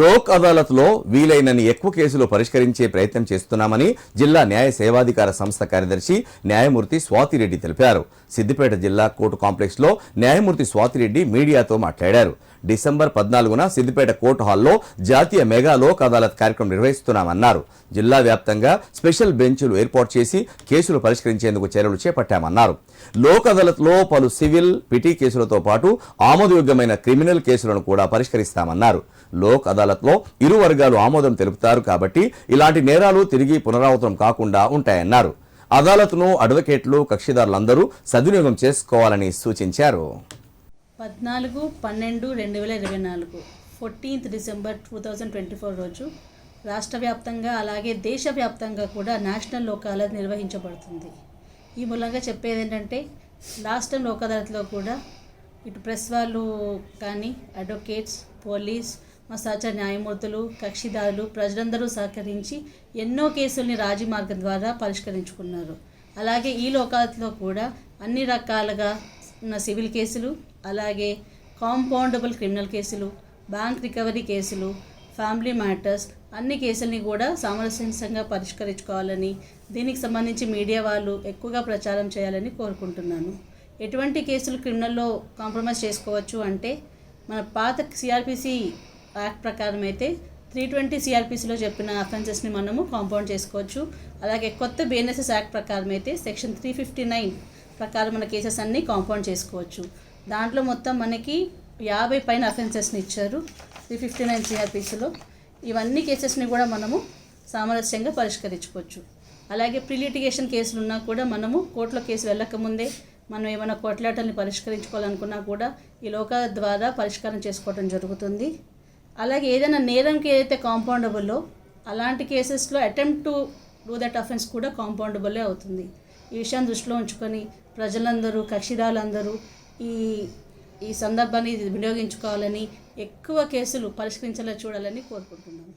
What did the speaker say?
లోక్ అదాలత్లో వీలైనన్ని ఎక్కువ కేసులు పరిష్కరించే ప్రయత్నం చేస్తున్నామని జిల్లా న్యాయ సేవాధికార సంస్థ కార్యదర్శి న్యాయమూర్తి స్వాతిరెడ్డి తెలిపారు. సిద్దిపేట జిల్లా కోర్టు కాంప్లెక్స్లో న్యాయమూర్తి స్వాతిరెడ్డి మీడియాతో మాట్లాడారు. డిసెంబర్ పద్నాలుగున సిద్దిపేట కోర్టు హాల్లో జాతీయ మెగా లోక్ అదాలత్ కార్యక్రమం నిర్వహిస్తున్నామన్నారు. జిల్లా వ్యాప్తంగా స్పెషల్ బెంచ్లు ఏర్పాటు చేసి కేసులు పరిష్కరించేందుకు చర్యలు చేపట్టామన్నారు. లోక్ అదాలత్లో పలు సివిల్ పిటి కేసులతో పాటు ఆమోదయోగ్యమైన క్రిమినల్ కేసులను కూడా పరిష్కరిస్తామన్నారు. లోక్ అదాలత్ అదాలత్లో ఇరు వర్గాలు ఆమోదం తెలుపుతారు కాబట్టి ఇలాంటి నేరాలు తిరిగి పునరావృతం కాకుండా ఉంటాయన్నారు. అదాలత్ను అడ్వకేట్లు కక్షిదారులందరూ సద్వినియోగం చేసుకోవాలని సూచించారు. పద్నాలుగు పన్నెండు రెండు వేల ఇరవై నాలుగు fourteenth December two thousand twenty four రోజు రాష్ట్ర వ్యాప్తంగా అలాగే దేశవ్యాప్తంగా కూడా నేషనల్ లోక్ అదాలత్ నిర్వహించబడుతుంది. ఈ మూలంగా చెప్పేది ఏంటంటే లాస్ట్ టైం లోక్ అదాలత్లో కూడా ఇటు ప్రెస్ వాళ్ళు కానీ అడ్వకేట్స్ పోలీస్ మా సహచర న్యాయమూర్తులు కక్షిదారులు ప్రజలందరూ సహకరించి ఎన్నో కేసుల్ని రాజీ మార్గం ద్వారా పరిష్కరించుకున్నారు. అలాగే ఈ లోకాలతో కూడా అన్ని రకాలుగా ఉన్న సివిల్ కేసులు అలాగే కాంపౌండబుల్ క్రిమినల్ కేసులు బ్యాంక్ రికవరీ కేసులు ఫ్యామిలీ మ్యాటర్స్ అన్ని కేసుల్ని కూడా సామరస్యంగా పరిష్కరించుకోవాలని దీనికి సంబంధించి మీడియా వాళ్ళు ఎక్కువగా ప్రచారం చేయాలని కోరుకుంటున్నాను. ఎటువంటి కేసులు క్రిమినల్లో కాంప్రమైజ్ చేసుకోవచ్చు అంటే మన పాత సిఆర్పిసి యాక్ట్ ప్రకారం అయితే త్రీ ట్వంటీ సిఆర్పిసిలో చెప్పిన అఫెన్సెస్ని మనము కాంపౌండ్ చేసుకోవచ్చు. అలాగే కొత్త బిఎన్ఎస్ఎస్ యాక్ట్ ప్రకారం అయితే సెక్షన్ త్రీ ఫిఫ్టీ నైన్ ప్రకారం మన కేసెస్ అన్నీ కాంపౌండ్ చేసుకోవచ్చు. దాంట్లో మొత్తం మనకి యాభై పైన అఫెన్సెస్ని ఇచ్చారు త్రీ ఫిఫ్టీ నైన్ సిఆర్పిసిలో. ఇవన్నీ కేసెస్ని కూడా మనము సామరస్యంగా పరిష్కరించుకోవచ్చు. అలాగే ప్రిలిటిగేషన్ కేసులు ఉన్నా కూడా మనము కోర్టులో కేసు వెళ్ళకముందే మనం ఏమైనా కొట్లాటల్ని పరిష్కరించుకోవాలనుకున్నా కూడా ఈ లోక ద్వారా పరిష్కారం చేసుకోవడం జరుగుతుంది. అలాగే ఏదైనా నేరంకి ఏదైతే కాంపౌండబుల్లో అలాంటి కేసెస్లో attempt to do that offence కూడా కాంపౌండబులే అవుతుంది. ఈ విషయాన్ని దృష్టిలో ఉంచుకొని ప్రజలందరూ కక్షిదారులందరూ ఈ ఈ సందర్భాన్ని వినియోగించుకోవాలని ఎక్కువ కేసులు పరిష్కరించేలా చూడాలని కోరుకుంటున్నాను.